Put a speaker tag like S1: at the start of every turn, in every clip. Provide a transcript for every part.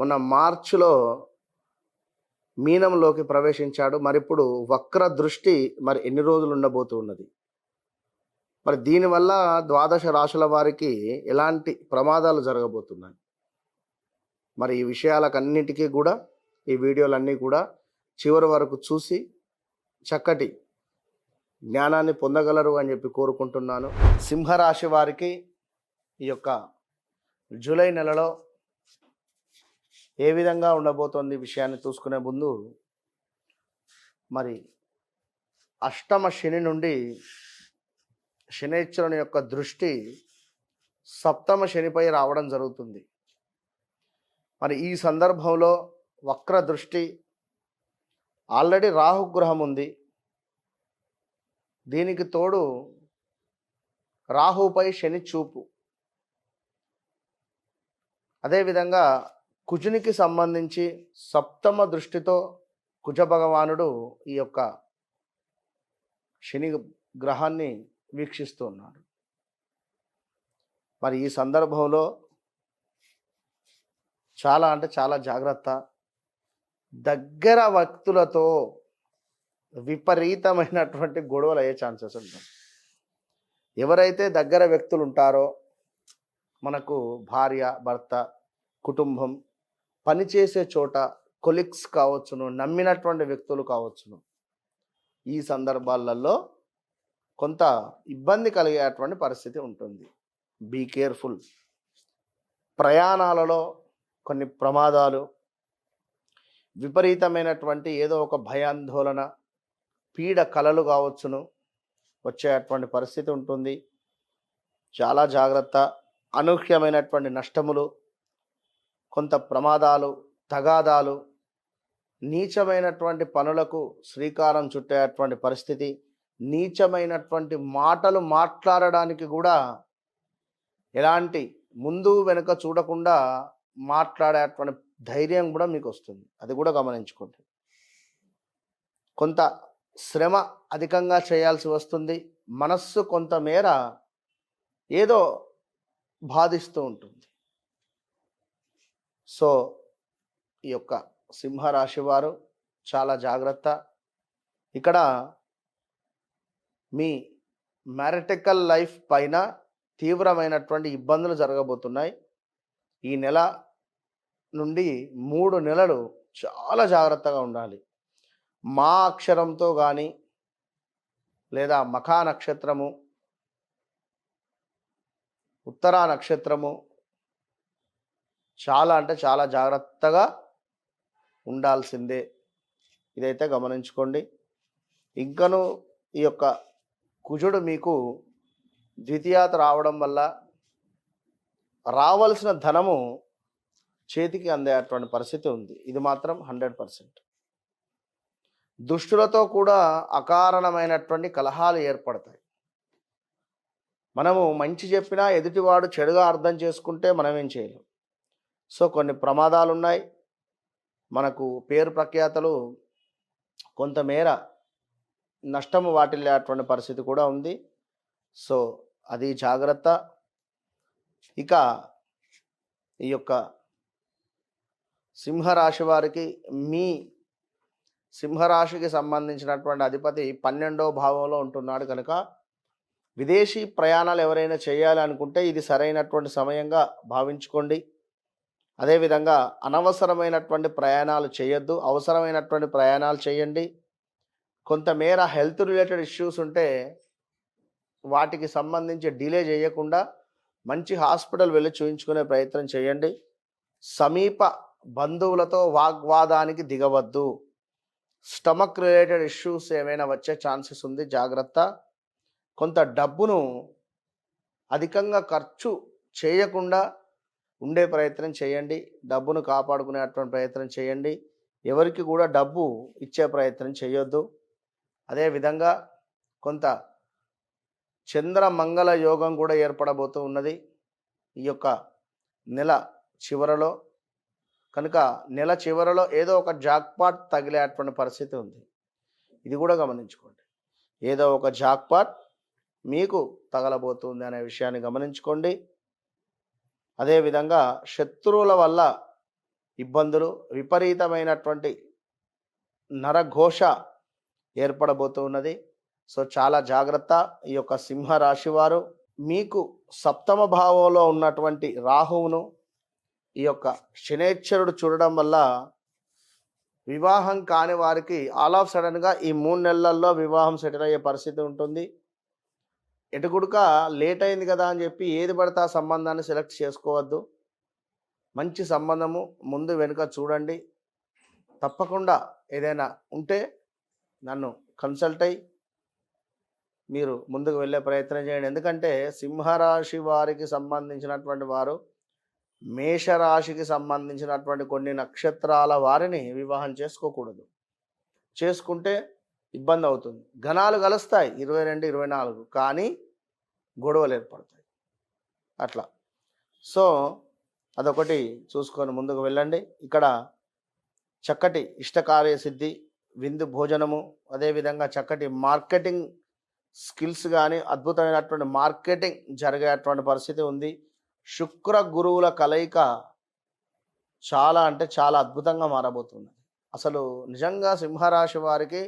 S1: మొన్న మార్చిలో మీనంలోకి ప్రవేశించాడు. మరి ఇప్పుడు వక్ర దృష్టి మరి ఎన్ని రోజులు ఉండబోతున్నది మరి దీనివల్ల ద్వాదశ రాశుల వారికి ఎలాంటి ప్రమాదాలు జరగబోతున్నాయి? మరి ఈ విషయాలకన్నిటికీ కూడా ఈ వీడియోలన్నీ కూడా చివరి వరకు చూసి చక్కటి జ్ఞానాన్ని పొందగలరు అని చెప్పి కోరుకుంటున్నాను. సింహరాశి వారికి ఈ యొక్క జూలై నెలలో ఏ విధంగా ఉండబోతోంది విషయాన్ని చూసుకునే ముందు మరి అష్టమ శని నుండి శనేశ్వరుని యొక్క దృష్టి సప్తమ శనిపై రావడం జరుగుతుంది. మరి ఈ సందర్భంలో వక్ర దృష్టి ఆల్రెడీ రాహుగ్రహం ఉంది. దీనికి తోడు రాహుపై శని చూపు. అదేవిధంగా కుజునికి సంబంధించి సప్తమ దృష్టితో కుజ భగవానుడు ఈ యొక్క శని గ్రహాన్ని వీక్షిస్తూ ఉన్నాడు. మరి ఈ సందర్భంలో చాలా అంటే చాలా జాగ్రత్త. దగ్గర వ్యక్తులతో విపరీతమైనటువంటి గొడవలు అయ్యే ఛాన్సెస్ ఉంటాయి. ఎవరైతే దగ్గర వ్యక్తులు ఉంటారో మనకు భార్య భర్త కుటుంబం పనిచేసే చోట కొలిక్స్ కావచ్చును నమ్మినటువంటి వ్యక్తులు కావచ్చును. ఈ సందర్భాలలో కొంత ఇబ్బంది కలిగేటువంటి పరిస్థితి ఉంటుంది. బీ కేర్ఫుల్ ప్రయాణాలలో కొన్ని ప్రమాదాలు విపరీతమైనటువంటి ఏదో ఒక భయాందోళన పీడ కలలు కావచ్చును వచ్చేటువంటి పరిస్థితి ఉంటుంది. చాలా జాగ్రత్త అనూహ్యమైనటువంటి నష్టములు కొంత ప్రమాదాలు తగాదాలు నీచమైనటువంటి పనులకు శ్రీకారం చుట్టేటువంటి పరిస్థితి నీచమైనటువంటి మాటలు మాట్లాడడానికి కూడా ఎలాంటి ముందు వెనుక చూడకుండా మాట్లాడేటువంటి ధైర్యం కూడా మీకు వస్తుంది. అది కూడా గమనించుకోండి. కొంత శ్రమ అధికంగా చేయాల్సి వస్తుంది. మనస్సు కొంతమేర ఏదో బాధిస్తూ ఉంటుంది. సో ఈ యొక్క సింహరాశి వారు చాలా జాగ్రత్త. ఇక్కడ మీ మ్యారిటికల్ లైఫ్ పైన తీవ్రమైనటువంటి ఇబ్బందులు జరగబోతున్నాయి. ఈ నెల నుండి మూడు నెలలు చాలా జాగ్రత్తగా ఉండాలి. మా అక్షరంతో కానీ లేదా మఖా నక్షత్రము ఉత్తరా నక్షత్రము చాలా అంటే చాలా జాగ్రత్తగా ఉండాల్సిందే. ఇదైతే గమనించుకోండి. ఇంకను ఈ యొక్క కుజుడు మీకు ద్వితీయాత రావడం వల్ల రావలసిన ధనము చేతికి అందేటువంటి పరిస్థితి ఉంది. ఇది మాత్రం హండ్రెడ్ పర్సెంట్. దుష్టులతో కూడా అకారణమైనటువంటి కలహాలు ఏర్పడతాయి. మనము మంచి చెప్పినా ఎదుటివాడు చెడుగా అర్థం చేసుకుంటే మనమేం చేయలేం. సో కొన్ని ప్రమాదాలు ఉన్నాయి మనకు పేరు ప్రఖ్యాతలు కొంతమేర నష్టము వాటిల్లేటువంటి పరిస్థితి కూడా ఉంది. సో అది జాగ్రత్త. ఇక ఈ యొక్క సింహరాశి వారికి మీ సింహరాశికి సంబంధించినటువంటి అధిపతి పన్నెండో భావంలో ఉంటున్నాడు కనుక విదేశీ ప్రయాణాలు ఎవరైనా చేయాలనుకుంటే ఇది సరైనటువంటి సమయంగా భావించుకోండి. అదేవిధంగా అనవసరమైనటువంటి ప్రయాణాలు చేయొద్దు అవసరమైనటువంటి ప్రయాణాలు చేయండి. కొంతమేర హెల్త్ రిలేటెడ్ ఇష్యూస్ ఉంటే వాటికి సంబంధించి డిలే చేయకుండా మంచి హాస్పిటల్ వెళ్ళి చూయించుకునే ప్రయత్నం చేయండి. సమీప బంధువులతో వాగ్వాదానికి దిగవద్దు. స్టమక్ రిలేటెడ్ ఇష్యూస్ ఏమైనా వచ్చే ఛాన్సెస్ ఉంది జాగ్రత్త. కొంత డబ్బును అధికంగా ఖర్చు చేయకుండా ఉండే ప్రయత్నం చేయండి. డబ్బును కాపాడుకునేటువంటి ప్రయత్నం చేయండి. ఎవరికి కూడా డబ్బు ఇచ్చే ప్రయత్నం చేయొద్దు. అదేవిధంగా కొంత చంద్ర మంగళ యోగం కూడా ఏర్పడబోతూ ఉన్నది. ఈ యొక్క నెల చివరలో కనుక నెల చివరలో ఏదో ఒక జాక్పాట్ తగిలేటువంటి పరిస్థితి ఉంది. ఇది కూడా గమనించుకోండి. ఏదో ఒక జాక్పాట్ మీకు తగలబోతుంది అనే విషయాన్ని గమనించుకోండి. అదేవిధంగా శత్రువుల వల్ల ఇబ్బందులు విపరీతమైనటువంటి నరఘోష ఏర్పడబోతూ ఉన్నది. సో చాలా జాగ్రత్త. ఈ యొక్క సింహ వారు మీకు సప్తమ భావంలో ఉన్నటువంటి రాహువును ఈ యొక్క శనేశ్వరుడు చూడడం వల్ల వివాహం కాని వారికి ఆల్ ఆఫ్ సడన్గా ఈ మూడు నెలల్లో వివాహం సెటిల్ అయ్యే పరిస్థితి ఉంటుంది. ఎటుకుడుక లేట్ అయింది కదా అని చెప్పి ఏది పడితే ఆ సంబంధాన్ని సెలెక్ట్ చేసుకోవద్దు. మంచి సంబంధము ముందు వెనుక చూడండి. తప్పకుండా ఏదైనా ఉంటే నన్ను కన్సల్ట్ అయ్యి మీరు ముందుకు వెళ్ళే ప్రయత్నం చేయండి. ఎందుకంటే సింహరాశి వారికి సంబంధించినటువంటి వారు మేషరాశికి సంబంధించినటువంటి కొన్ని నక్షత్రాల వారిని వివాహం చేసుకోకూడదు. చేసుకుంటే ఇబ్బంది అవుతుంది. ఘనాలు కలుస్తాయి ఇరవై రెండు ఇరవై నాలుగు కానీ గొడవలు ఏర్పడతాయి. అట్లా. సో అదొకటి చూసుకొని ముందుకు వెళ్ళండి. ఇక్కడ చక్కటి ఇష్టకార్య సిద్ధి విందు భోజనము అదేవిధంగా చక్కటి మార్కెటింగ్ స్కిల్స్ కానీ అద్భుతమైనటువంటి మార్కెటింగ్ జరిగేటువంటి పరిస్థితి ఉంది. శుక్ర గురువుల కలయిక చాలా అంటే చాలా అద్భుతంగా మారబోతున్నది. అసలు నిజంగా సింహరాశి వారికి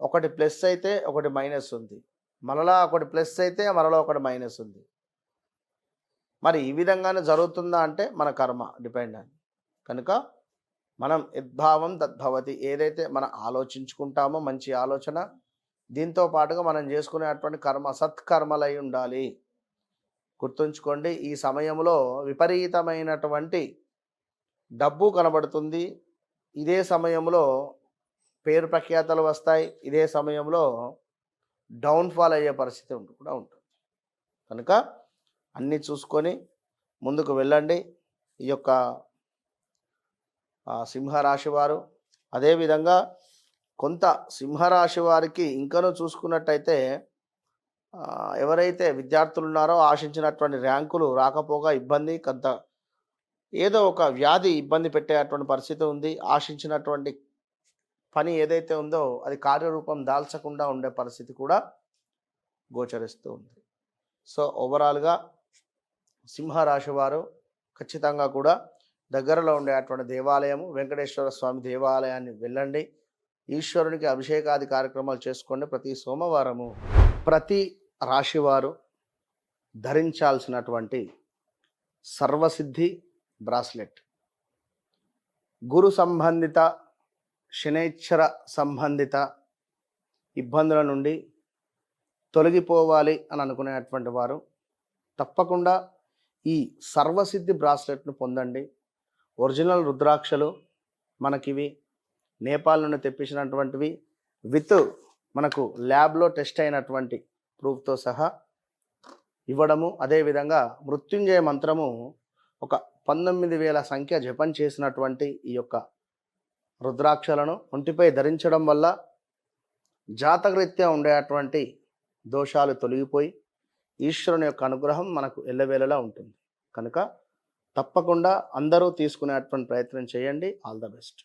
S1: ఒకటి ప్లస్ అయితే ఒకటి మైనస్ ఉంది. మరలా ఒకటి ప్లస్ అయితే మరలా ఒకటి మైనస్ ఉంది. మరి ఈ విధంగానే జరుగుతుందా అంటే మన కర్మ డిపెండ్ అని కనుక మనం యద్భావం తద్భవతి ఏదైతే మనం ఆలోచించుకుంటామో మంచి ఆలోచన దీంతో పాటుగా మనం చేసుకునేటువంటి కర్మ సత్కర్మలై ఉండాలి. గుర్తుంచుకోండి ఈ సమయంలో విపరీతమైనటువంటి డబ్బు కనబడుతుంది. ఇదే సమయంలో పేరు ప్రఖ్యాతలు వస్తాయి. ఇదే సమయంలో డౌన్ఫాల్ అయ్యే పరిస్థితి కూడా ఉంటుంది. కనుక అన్నీ చూసుకొని ముందుకు వెళ్ళండి. ఈ యొక్క సింహరాశి వారు అదేవిధంగా కొంత సింహరాశి వారికి ఇంకనూ చూసుకున్నట్టయితే ఎవరైతే విద్యార్థులు ఉన్నారో ఆశించినటువంటి ర్యాంకులు రాకపోగా ఇబ్బంది కొంత ఏదో ఒక వ్యాధి ఇబ్బంది పెట్టేటువంటి పరిస్థితి ఉంది. ఆశించినటువంటి పని ఏదైతే ఉందో అది కార్యరూపం దాల్చకుండా ఉండే పరిస్థితి కూడా గోచరిస్తూ ఉంది. సో ఓవరాల్గా సింహరాశి వారు ఖచ్చితంగా కూడా దగ్గరలో ఉండేటువంటి దేవాలయము వెంకటేశ్వర స్వామి దేవాలయాన్ని వెళ్ళండి. ఈశ్వరునికి అభిషేకాది కార్యక్రమాలు చేసుకోండి. ప్రతి సోమవారము ప్రతి రాశివారు ధరించాల్సినటువంటి సర్వసిద్ధి బ్రాస్లెట్. గురు సంబంధిత శనేశ్వర సంబంధిత ఇబ్బందుల నుండి తొలగిపోవాలి అని అనుకునేటువంటి వారు తప్పకుండా ఈ సర్వసిద్ధి బ్రాస్లెట్ను పొందండి. ఒరిజినల్ రుద్రాక్షలు మనకివి నేపాల్ నుండి తెప్పించినటువంటివి విత్ మనకు ల్యాబ్లో టెస్ట్ అయినటువంటి ప్రూఫ్తో సహా ఇవ్వడము అదేవిధంగా మృత్యుంజయ మంత్రము ఒక పంతొమ్మిది వేల సంఖ్య జపం చేసినటువంటి ఈ యొక్క రుద్రాక్షలను ఒంటిపై ధరించడం వల్ల జాతకరీత్యా ఉండేటువంటి దోషాలు తొలగిపోయి ఈశ్వరుని యొక్క అనుగ్రహం మనకు ఎల్లవేళలా ఉంటుంది. కనుక తప్పకుండా అందరూ తీసుకునేటువంటి ప్రయత్నం చేయండి. All the best.